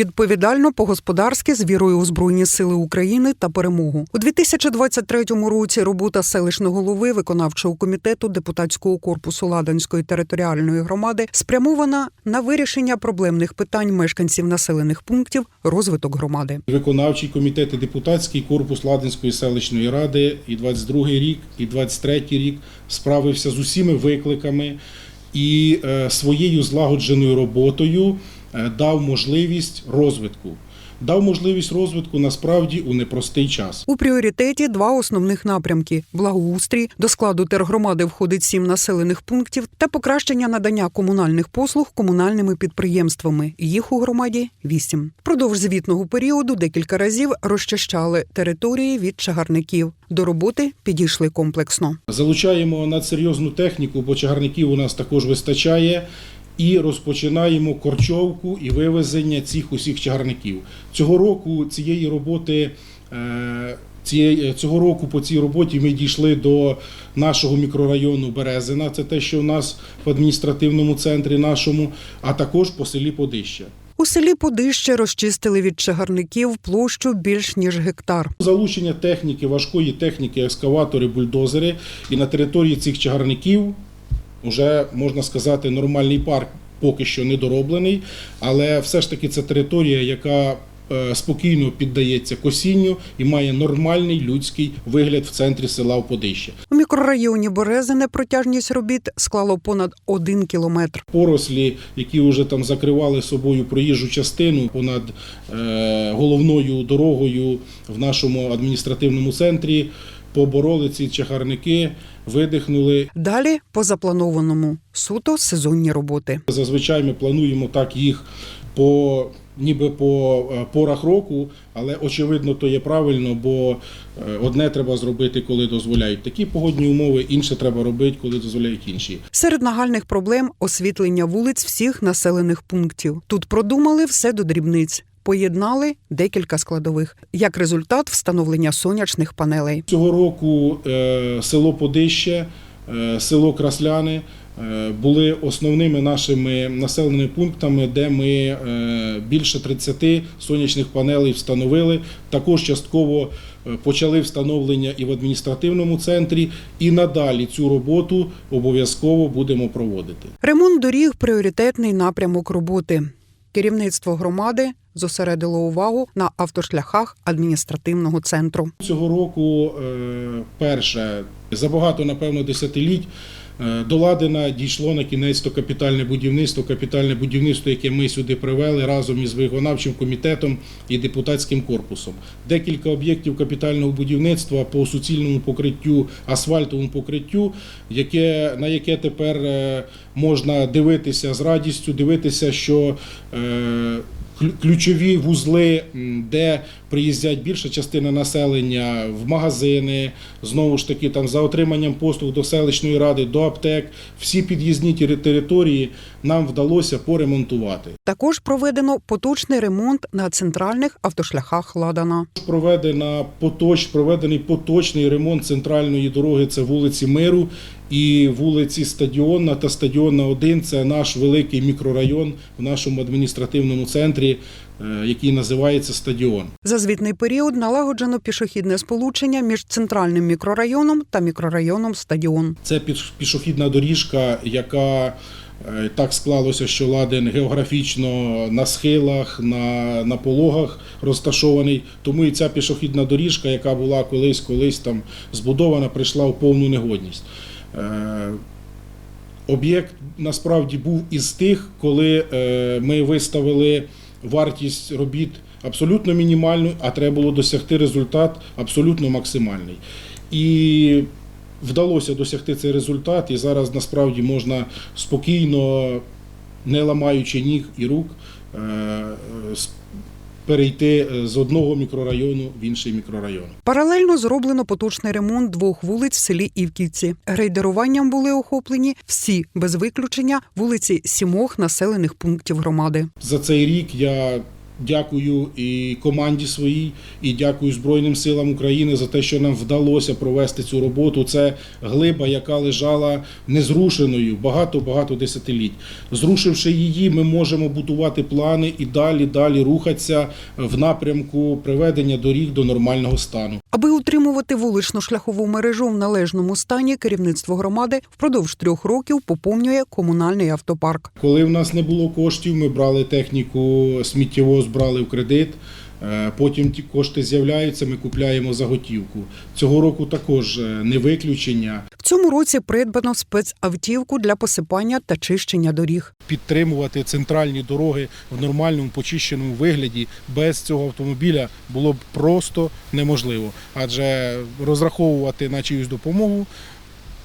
відповідально по-господарськи з вірою у збройні сили України та перемогу у 2023 році. Робота селищного голови виконавчого комітету депутатського корпусу Ладанської територіальної громади спрямована на вирішення проблемних питань мешканців населених пунктів, розвиток громади. Виконавчий комітет і депутатський корпус Ладинської селищної ради і 22 рік, і 23 рік справився з усіма викликами і е, своєю злагодженою роботою дав можливість розвитку. Дав можливість розвитку насправді у непростий час. У пріоритеті два основних напрямки: благоустрій до складу тергромади входить сім населених пунктів та покращення надання комунальних послуг комунальними підприємствами. Їх у громаді вісім. Продовж звітного періоду декілька разів розчищали території від чагарників. До роботи підійшли комплексно. Залучаємо надсерйозну техніку, бо чагарників у нас також вистачає. І розпочинаємо корчовку і вивезення цих усіх чагарників. Цього року цієї роботи. е, Цієї цього року по цій роботі ми дійшли до нашого мікрорайону Березина. Це те, що у нас в адміністративному центрі нашому, а також по селі Подища. У селі Подище розчистили від чагарників площу більш ніж гектар. Залучення техніки, важкої техніки, екскаватори, бульдозери. І на території цих чагарників вже можна сказати нормальний парк поки що не дороблений, але все ж таки це територія, яка е, спокійно піддається косінню і має нормальний людський вигляд в центрі села Оподище. У мікрорайоні Березине протяжність робіт склало понад один кілометр. Порослі, які вже там закривали собою проїжджу частину понад е, головною дорогою в нашому адміністративному центрі, побороли ці чагарники, видихнули Далі по запланованому суто сезонні роботи. Зазвичай ми плануємо так їх по ніби по е, порах року, але очевидно, то є правильно, бо е, одне треба зробити, коли дозволяють такі погодні умови, інше треба робити, коли дозволяють інші. Серед нагальних проблем освітлення вулиць всіх населених пунктів. Тут продумали все до дрібниць. Поєднали декілька складових. Як результат встановлення сонячних панелей. Цього року е, село Подище, е, село Красляни е, були основними нашими населеними пунктами, де ми більше 30 сонячних панелей встановили. Також частково почали встановлення і в адміністративному центрі, і надалі цю роботу обов'язково будемо проводити. Ремонт доріг пріоритетний напрямок роботи. Керівництво громади зосередило увагу на автошляхах адміністративного центру. Цього року е, перше за багато, напевно, десятиліть до Ладина дійшло на кінець то капітальне будівництво. Капітальне будівництво, яке ми сюди привели разом із виконавчим комітетом і депутатським корпусом. Декілька об'єктів капітального будівництва по суцільному покриттю, асфальтовому покриттю, яке, на яке тепер е, можна дивитися з радістю, дивитися, що е, ключові вузли, де приїздять більша частина населення в магазини, знову ж таки, там за отриманням послуг до селищної ради, до аптек, всі під'їзні тери- території нам вдалося поремонтувати. Також проведено поточний ремонт на центральних автошляхах Ладана. Проведена поточ, проведений поточний ремонт центральної дороги. Це вулиці Миру і вулиці Стадіонна та Стадіонна 1 Це наш великий мікрорайон в нашому адміністративному центрі, е, який називається Стадіон. За звітний період налагоджено пішохідне сполучення між центральним мікрорайоном та мікрорайоном Стадіон. Це піш- пішохідна доріжка, яка е, так склалося, що Ладен географічно на схилах, на, на пологах розташований. Тому і ця пішохідна доріжка, яка була колись колись там збудована, прийшла в повну негодність. Е, Об'єкт насправді був із тих, коли е, ми виставили вартість робіт абсолютно мінімальну, а треба було досягти результат абсолютно максимальний. І вдалося досягти цей результат, і зараз насправді можна спокійно, не ламаючи ніг і рук, е, перейти е, з одного мікрорайону в інший мікрорайон. Паралельно зроблено поточний ремонт двох вулиць в селі Івківці. Грейдеруванням були охоплені всі без виключення вулиці сімох населених пунктів громади. За цей рік я дякую і команді своїй, і дякую Збройним силам України за те, що нам вдалося провести цю роботу. Це глиба, яка лежала незрушеною багато-багато десятиліть. Зрушивши її, ми можемо будувати плани і далі, далі рухатися в напрямку приведення доріг до нормального стану. Аби утримувати вуличну шляхову мережу в належному стані, керівництво громади впродовж трьох років поповнює комунальний автопарк. Коли в нас не було коштів, ми брали техніку сміттєвоз, брали в кредит. Е, Потім ті кошти з'являються, ми купляємо за готівку. Цього року також е, не виключення. В цьому році придбано спецавтівку для посипання та чищення доріг. Підтримувати центральні дороги в нормальному почищеному вигляді без цього автомобіля було б просто неможливо, адже розраховувати на чиюсь допомогу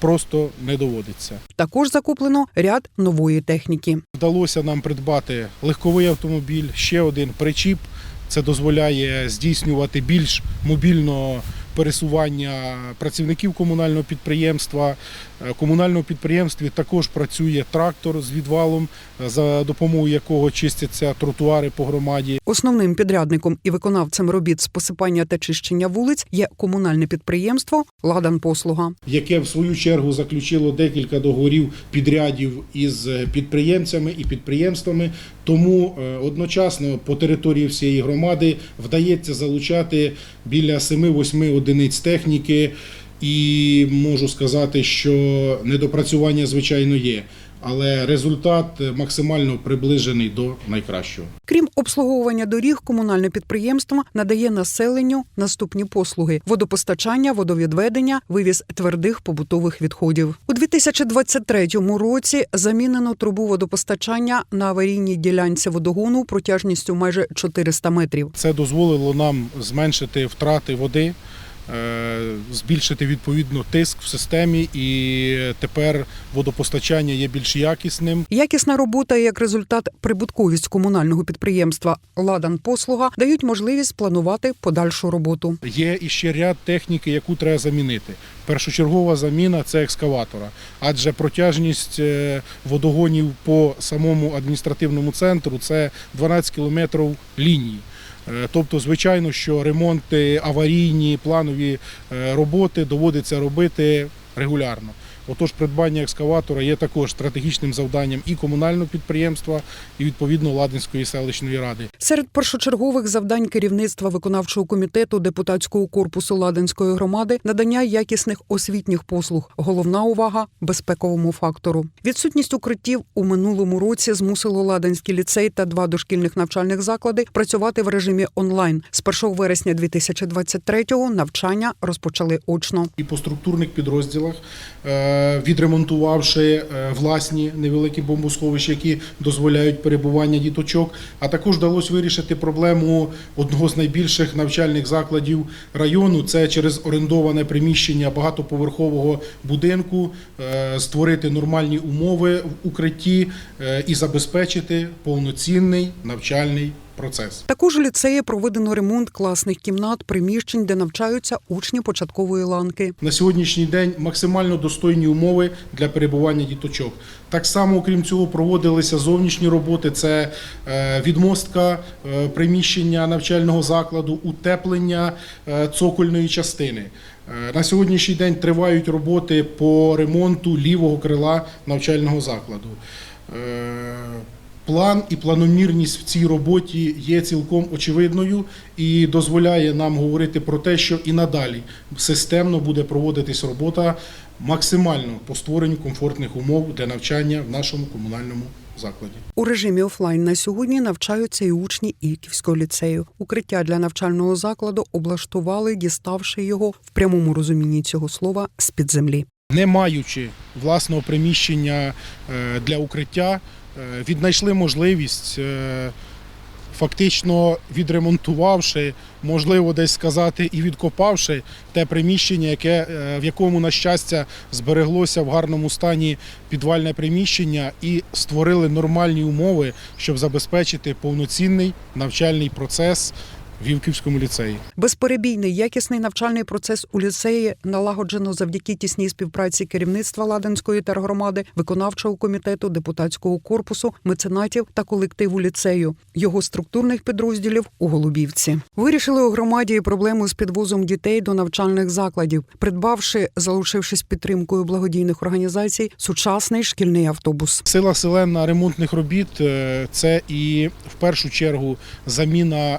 просто не доводиться. Також закуплено ряд нової техніки. Вдалося нам придбати легковий автомобіль, ще один причіп. Це дозволяє здійснювати більш мобільно пересування працівників комунального підприємства. Е, Комунальному підприємстві також працює трактор з відвалом, е, за допомогою якого чистяться тротуари по громаді. Основним підрядником і виконавцем робіт з посипання та чищення вулиць є комунальне підприємство Ладан Послуга. яке в свою чергу заключило декілька договорів підрядів із е, підприємцями і підприємствами. Тому одночасно по території всієї громади вдається залучати біля 7-8 одиниць техніки. І можу сказати, що недопрацювання звичайно є, але результат максимально приближений до найкращого. Крім обслуговування доріг, комунальне підприємство надає населенню наступні послуги: водопостачання, водовідведення, вивіз твердих побутових відходів. У 2023 році замінено трубу водопостачання на аварійній ділянці водогону протяжністю майже 400 метрів. Це дозволило нам зменшити втрати води, збільшити відповідно тиск в системі, і тепер водопостачання є більш якісним. Якісна робота і як результат прибутковість комунального підприємства Ладан Послуга дають можливість планувати подальшу роботу. Є іще ряд техніки, яку треба замінити. Першочергова заміна це екскаватора, адже протяжність е, водогонів по самому адміністративному центру це 12 кілометрів лінії. Е, Тобто, звичайно, що ремонти аварійні, планові е, роботи доводиться робити регулярно. Отож, придбання екскаватора є також стратегічним завданням і комунального підприємства, і відповідно Ладинської селищної ради. Серед першочергових завдань керівництва виконавчого комітету депутатського корпусу Ладинської громади надання якісних освітніх послуг. Головна увага безпековому фактору. Відсутність укриттів у минулому році змусило Ладинський ліцей та два дошкільних навчальних заклади працювати в режимі онлайн. З 1 вересня 2023-го навчання розпочали очно. і по структурних підрозділах, е, відремонтувавши е, власні невеликі бомбосховища, які дозволяють перебування діточок. А також вдалося вирішити проблему одного з найбільших навчальних закладів району. Це через орендоване приміщення багатоповерхового будинку, е, створити нормальні умови в укритті е, і забезпечити повноцінний навчальний процес. Також у ліцеї проведено ремонт класних кімнат, приміщень, де навчаються учні початкової ланки. на сьогоднішній день максимально достойні умови для перебування діточок. Так само, окрім цього, проводилися зовнішні роботи: це е, відмостка е, приміщення навчального закладу, утеплення е, цокольної частини. На сьогоднішній день тривають роботи по ремонту лівого крила навчального закладу. План і планомірність в цій роботі є цілком очевидною і дозволяє нам говорити про те, що і надалі системно буде проводитись робота максимально по створенню комфортних умов для навчання в нашому комунальному закладі. У режимі офлайн на сьогодні навчаються і учні Ільківського ліцею. Укриття для навчального закладу облаштували, діставши його в прямому розумінні цього слова з під землі. не маючи власного приміщення е, для укриття, віднайшли можливість, е, фактично відремонтувавши, можливо, десь сказати, і відкопавши те приміщення, яке, е, в якому, на щастя, збереглося в гарному стані підвальне приміщення, і створили нормальні умови, щоб забезпечити повноцінний навчальний процес в Івківському ліцеї. Безперебійний якісний навчальний процес у ліцеї налагоджено завдяки тісній співпраці керівництва Ладанської тергромади, виконавчого комітету, депутатського корпусу, меценатів та колективу ліцею, його структурних підрозділів у Голубівці. Вирішили у громаді і проблему з підвозом дітей до навчальних закладів, придбавши, залучившись підтримкою благодійних організацій, сучасний шкільний автобус. Сила селена ремонтних робіт е, це і в першу чергу заміна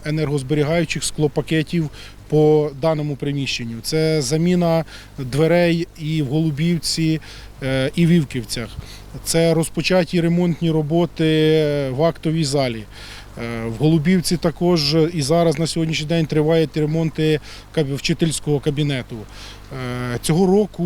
енергозберігаючих склопакетів по даному приміщенню. Це заміна дверей і в Голубівці, е, і в Івківцях. Це розпочаті ремонтні роботи в актовій залі. Е, В Голубівці також і зараз на сьогоднішній день тривають ремонти вчительського кабінету. Е, Цього року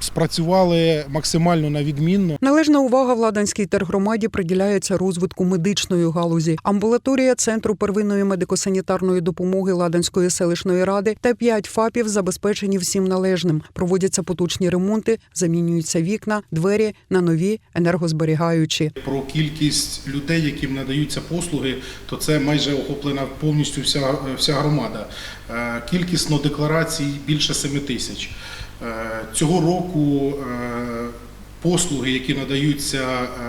спрацювали максимально на відмінно. Належна увага владанській тергромаді приділяється розвитку медичної галузі. Амбулаторія центру первинної медико-санітарної допомоги Ладанської селищної ради та п'ять ФАПів забезпечені всім належним. Проводяться поточні ремонти, замінюються вікна, двері на нові енергозберігаючі. Про кількість людей, яким надаються послуги, то це майже охоплена повністю вся, вся громада. Е, Кількісно декларацій більше 7 тисяч. Е, Цього року е, послуги, які надаються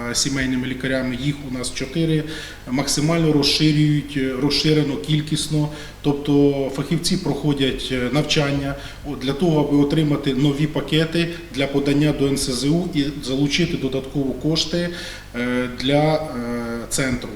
е, сімейними лікарями, їх у нас 4, максимально розширюють, розширено кількісно. Тобто фахівці проходять навчання для того, аби отримати нові пакети для подання до НСЗУ і залучити додаткові кошти для центру.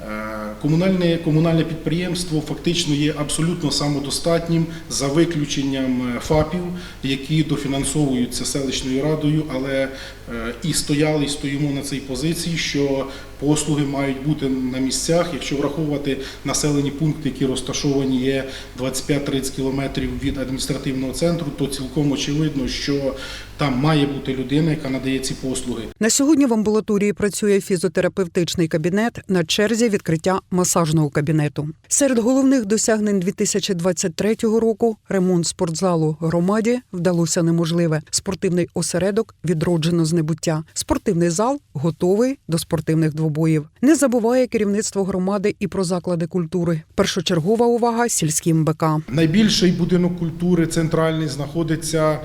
Е, Комунальне, комунальне підприємство фактично є абсолютно самодостатнім за виключенням е, ФАПів, які дофінансовуються селищною радою, але е, і стояли, і стоїмо на цій позиції, що послуги мають бути на місцях. Якщо враховувати населені пункти, які розташовані є 25-30 кілометрів від адміністративного центру, то цілком очевидно, що там має бути людина, яка надає ці послуги. На сьогодні в амбулаторії працює фізіотерапевтичний кабінет на черзі відкриття масажного кабінету. Серед головних досягнень 2023 року ремонт спортзалу громаді вдалося неможливе. Спортивний осередок відроджено з небуття. Спортивний зал готовий до спортивних двобоїв. Не забуває керівництво громади і про заклади культури. Першочергова увага сільським БК. Найбільший будинок культури центральний знаходиться е,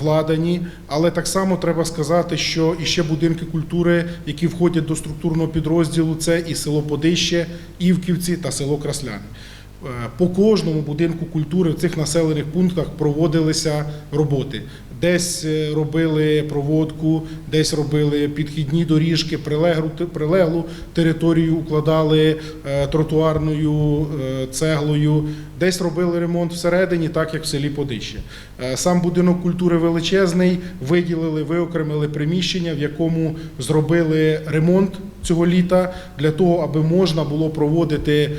в Ладані, але так само треба сказати, що іще будинки культури, які входять до структурного підрозділу, це і село Подище, Івківці та село Красляни. Е, По кожному будинку культури в цих населених пунктах проводилися роботи. Десь е, робили проводку, десь робили підхідні доріжки, прилеглу, прилеглу територію укладали е, тротуарною е, цеглою, десь робили ремонт всередині, так як в селі Подище. Сам будинок культури величезний, виділили, виокремили приміщення, в якому зробили ремонт цього літа для того, аби можна було проводити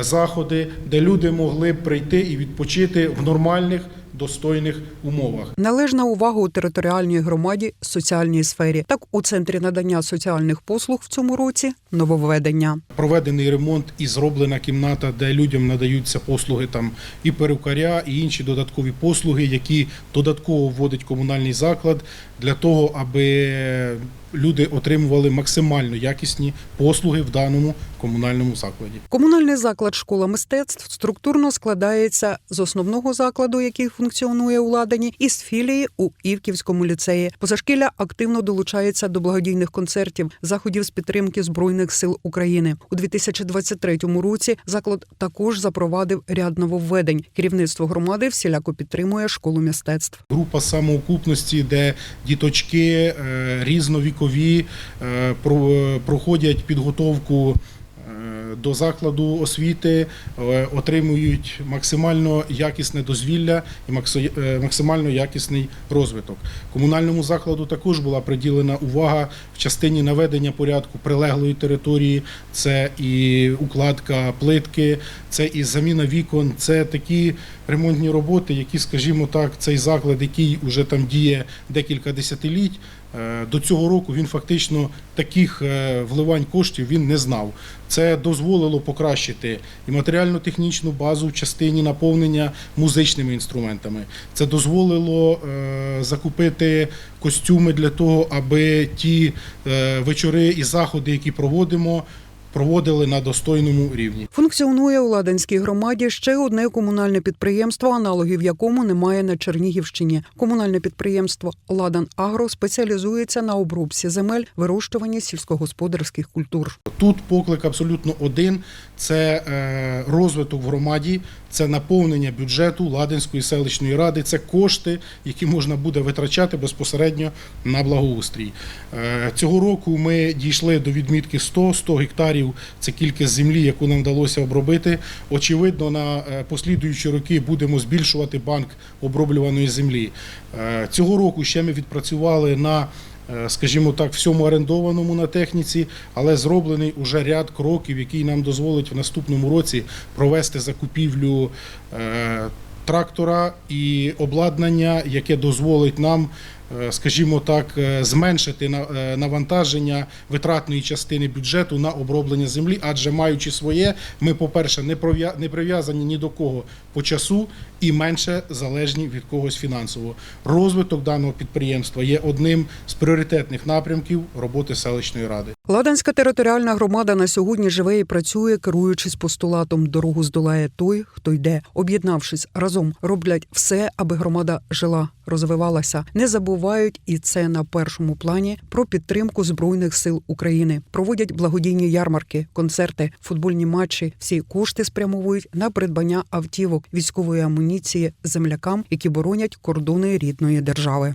заходи, де люди могли прийти і відпочити в нормальних достойних умовах. Належна увага у територіальній громаді соціальній сфері. Так у центрі надання соціальних послуг в цьому році нововведення. Проведений ремонт і зроблена кімната, де людям надаються послуги там і перукаря, і інші додаткові послуги, які додатково вводить комунальний заклад для того, аби люди отримували максимально якісні послуги в даному комунальному закладі. Комунальний заклад школа мистецтв структурно складається з основного закладу, який функціонує у Ладані, і з філії у Івківському ліцеї. Позашкілля активно долучається до благодійних концертів, заходів з підтримки збройних сил України. У 2023 році заклад також запровадив ряд нововведень. Керівництво громади всіляко підтримує школу мистецтв. Група самоокупності, де діточки е, різновікові е, про- проходять підготовку е, до закладу освіти, е, отримують максимально якісне дозвілля і е, максимально якісний розвиток. Комунальному закладу також була приділена увага в частині наведення порядку прилеглої території. Це і укладка плитки, це і заміна вікон, це такі ремонтні роботи, які, скажімо так, цей заклад, який вже там діє декілька десятиліть. Е, До цього року він фактично таких е, вливань коштів він не знав. Це дозволило покращити і матеріально-технічну базу в частині наповнення музичними інструментами. Це дозволило е, закупити костюми для того, аби ті вечори і заходи, які проводимо, проводили на достойному рівні. Функціонує у Ладанській громаді ще одне комунальне підприємство, аналогів якому немає на Чернігівщині. Комунальне підприємство Ладан Агро спеціалізується на обробці земель, вирощуванні сільськогосподарських культур. Тут поклик абсолютно один: це е, розвиток в громаді, це наповнення бюджету Ладинської селищної ради, це кошти, які можна буде витрачати безпосередньо на благоустрій. Е, Цього року ми дійшли до відмітки 100 100 гектарів. Це кількість землі, яку нам вдалося обробити. Очевидно, на е, послідуючі роки будемо збільшувати банк оброблюваної землі. Е, Цього року ще ми відпрацювали на скажімо так, всьому орендованому на техніці, але зроблений уже ряд кроків, який нам дозволить в наступному році провести закупівлю е, трактора і обладнання, яке дозволить нам, е, скажімо так, е, зменшити е, навантаження витратної частини бюджету на оброблення землі, адже маючи своє, ми, по-перше, не прив'язані ні до кого по часу і менше залежні від когось фінансово. Розвиток даного підприємства є одним з пріоритетних напрямків роботи селищної ради. Ладанська територіальна громада на сьогодні живе і працює, керуючись постулатом дорогу здолає той, хто йде. Об'єднавшись разом, роблять все, аби громада жила, розвивалася. Не забувають і це на першому плані про підтримку збройних сил України. Проводять благодійні ярмарки, концерти, футбольні матчі. Всі кошти спрямовують на придбання автівок, військової амуніції землякам, які боронять кордони рідної держави.